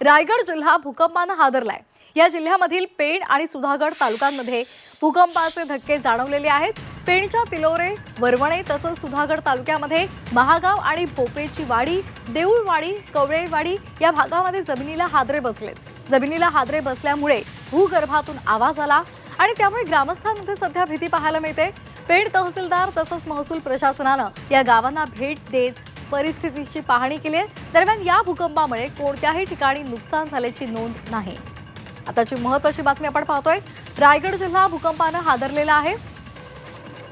रायगड जिल्हा भूकंपानं हादरलाय. या जिल्ह्यामधील पेण आणि सुधागड तालुक्यांमध्ये भूकंपाचे धक्के जाणवलेले आहेत. पेणच्या तिलोरे वरवणे तसंच सुधागड तालुक्यामध्ये महागाव आणि भोपेची वाडी देऊळवाडी कवळेवाडी या भागामध्ये जमिनीला हादरे बसलेत. जमिनीला हादरे बसल्यामुळे भूगर्भातून आवाज आला आणि त्यामुळे ग्रामस्थांमध्ये सध्या भीती पाहायला मिळते. पेण तहसीलदार तसंच महसूल प्रशासनानं या गावांना भेट देत परिस्थितीची पाहणी केली आहे. दरम्यान या भूकंपामुळे कोणत्याही ठिकाणी नुकसान झाल्याची नोंद नाही. आताची महत्वाची बातमी आपण पाहतोय. रायगड जिल्हा भूकंपानं हादरलेला आहे.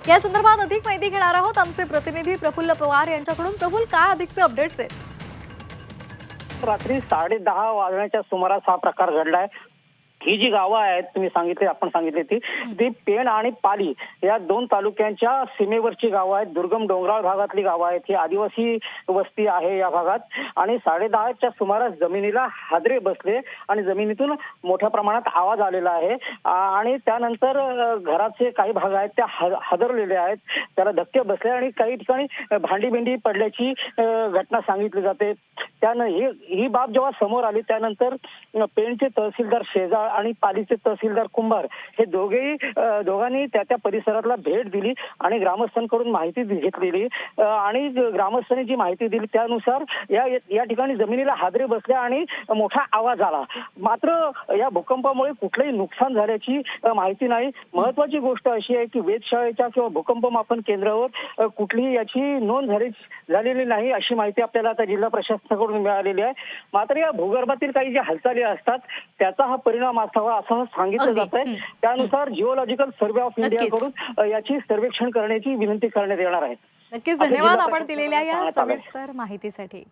या संदर्भात अधिक माहिती घेणार आहोत आमचे प्रतिनिधी प्रफुल्ल पवार यांच्याकडून. प्रफुल काय अधिकचे अपडेट्स आहेत? रात्री साडे दहा वाजण्याच्या सुमारास हा प्रकार घडलाय. ही जी गावं आहेत तुम्ही सांगितले आपण सांगितली ती ती पेण आणि पाली या दोन तालुक्यांच्या सीमेवरची गावं आहेत. दुर्गम डोंगराळ भागातली गावं आहेत. ही आदिवासी वस्ती आहे या भागात. आणि साडे दहाच्या सुमारास जमिनीला हादरे बसले आणि जमिनीतून मोठ्या प्रमाणात आवाज आलेला आहे. आणि त्यानंतर घराचे काही भाग आहेत त्या हादरलेले आहेत. त्याला धक्के बसले आणि काही ठिकाणी भांडी बिंडी पडल्याची घटना सांगितली जाते. त्यानं ही ही बाब जेव्हा समोर आली त्यानंतर पेणचे तहसीलदार शेजाळ आणि पालीचे तहसीलदार कुंभार हे दोघेही दोघांनी त्या त्या परिसरातला भेट दिली आणि ग्रामस्थांकडून माहिती घेतलेली. आणि ग्रामस्थांनी जी माहिती दिली त्यानुसार या या ठिकाणी जमिनीला हादरे बसले आणि मोठा आवाज आला. मात्र या भूकंपामुळे कुठलंही नुकसान झाल्याची माहिती नाही. महत्वाची गोष्ट अशी आहे की वेधशाळेच्या किंवा भूकंप मापन केंद्रावर कुठलीही याची नोंद झाली झालेली नाही अशी माहिती आपल्याला आता जिल्हा प्रशासनाकडून मिळालेली आहे. मात्र या भूगर्भातील काही ज्या हालचाली असतात त्याचा हा परिणाम असावा असं सांगितलं. जात आहे. त्यानुसार जिओलॉजिकल सर्व्हे ऑफ. इंडियाकडून याची सर्वेक्षण करण्याची विनंती करण्यात येणार आहे नक्कीच धन्यवाद आपण दिलेल्या या. सविस्तर माहितीसाठी